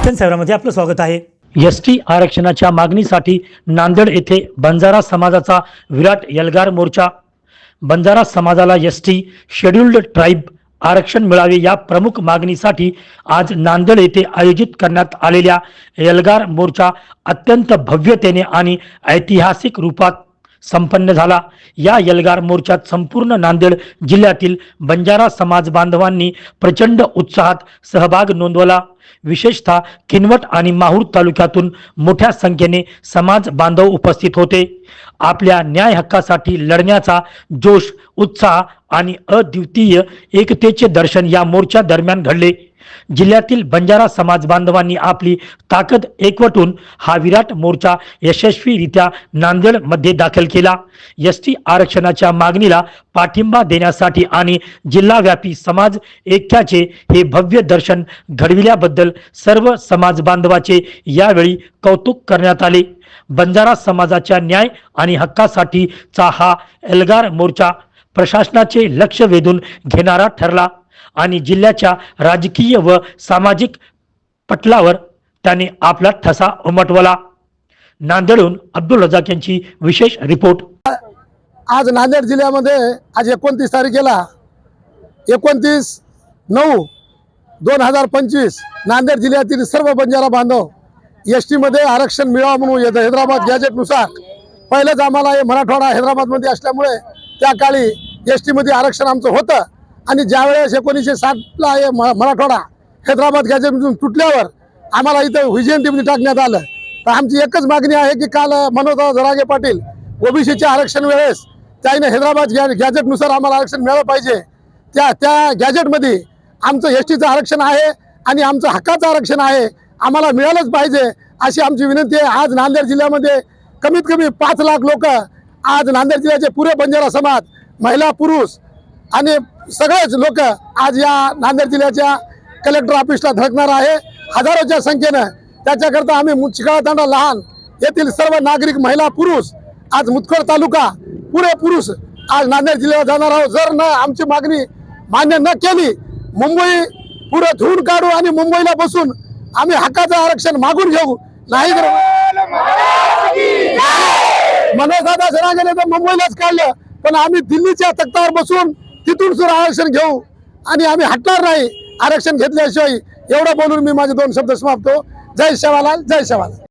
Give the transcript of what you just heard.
दर्शन सेवरामध्ये आपलं स्वागत आहे. एस टी आरक्षणाच्या मागणीसाठी नांदेड येथे बंजारा समाजाचा विराट यलगार मोर्चा. बंजारा समाजाला एस टी शेड्युल्ड ट्राईब आरक्षण मिळावे या प्रमुख मागणीसाठी आज नांदेड येथे आयोजित करण्यात आलेल्या यलगार मोर्चा अत्यंत भव्यतेने आणि ऐतिहासिक रूपात संपन्न झाला. या एल्गार मोर्चात संपूर्ण नांदेड जिल्ह्यातील बंजारा समाज बांधवांनी प्रचंड उत्साहात सहभाग नोंदवला. विशेषतः किनवट आणि माहूर तालुक्यातून मोठ्या संख्येने समाज बांधव उपस्थित होते. आपल्या न्याय हक्कासाठी लढण्याचा जोश उत्साह आणि अद्वितीय एकतेचे दर्शन या मोर्चा दरम्यान घडले. जिल्ह्यातील बंजारा समाज बांधवांनी आपली ताकद एकवटून हा विराट मोर्चा यशस्वीरित्या नांदेडमध्ये दाखल केला. एस टी आरक्षणाच्या मागणीला पाठिंबा देण्यासाठी आणि जिल्हाव्यापी समाज ऐक्याचे हे भव्य दर्शन घडविल्याबद्दल सर्व समाज बांधवाचे यावेळी कौतुक करण्यात आले. बंजारा समाजाच्या न्याय आणि हक्कासाठीचा हा एल्गार मोर्चा प्रशासनाचे लक्ष वेधून घेणारा ठरला. आणि जिल्ह्याच्या राजकीय व सामाजिक पटलावर त्याने आपला ठसा उमटवला. नांदेडहून अब्दुल रजाक यांची विशेष रिपोर्ट. आज नांदेड जिल्ह्यामध्ये आज एकोणतीस तारखेला एकोणतीस नऊ दोन हजार पंचवीस नांदेड जिल्ह्यातील सर्व बंजारा बांधव एस टीमध्ये आरक्षण मिळावं म्हणून येतं हैदराबाद गॅजेटनुसार पहिलंच आम्हाला हे मराठवाडा हैदराबादमध्ये असल्यामुळे त्या काळी एस टीमध्ये आरक्षण आमचं होतं. आणि ज्यावेळेस एकोणीसशे साठला हे म- मराठवाडा हैदराबाद गॅजेटमधून तुटल्यावर आम्हाला इथं व्हिजनटीमध्ये टाकण्यात आलं. तर आमची एकच मागणी आहे की काल मनोज जरागे पाटील ओबीसीचे आरक्षण वेळेस त्याने हैदराबाद गॅ गॅजेटनुसार आम्हाला आरक्षण मिळालं पाहिजे. त्या त्या गॅजेटमध्ये आमचं एस टीचं आरक्षण आहे आणि आमचं हक्काचं आरक्षण आहे. आम्हाला मिळालंच पाहिजे अशी आमची विनंती आहे. आज नांदेड जिल्ह्यामध्ये कमीत कमी पाच लाख लोक आज नांदेड जिल्ह्याचे पुरे बंजारा समाज महिला पुरुष आणि सगळेच लोक आज या नांदेड जिल्ह्याच्या कलेक्टर ऑफिसला धडकणार आहे. हजारोच्या संख्येनं त्याच्याकरता आम्ही मु- तांडा लहान येथील सर्व नागरिक महिला पुरुष आज मुतखड तालुका पुरे पुरुष आज नांदेड जिल्ह्याला जाणार आहोत. जर न आमची मागणी मान्य न केली मुंबई पुरं धुवून काढू आणि मुंबईला बसून आम्ही हक्काचं आरक्षण मागून घेऊ. नाही तर मनोज दादा तर मुंबईलाच काढलं. पण आम्ही दिल्लीच्या तक्तावर बसून तिथून सुद्धा आरक्षण घेऊ. आणि आम्ही हटणार नाही आरक्षण घेतल्याशिवाय एवढं बोलून मी माझे दोन शब्द समाप्तो. जय शेवालाल जय शेवालाल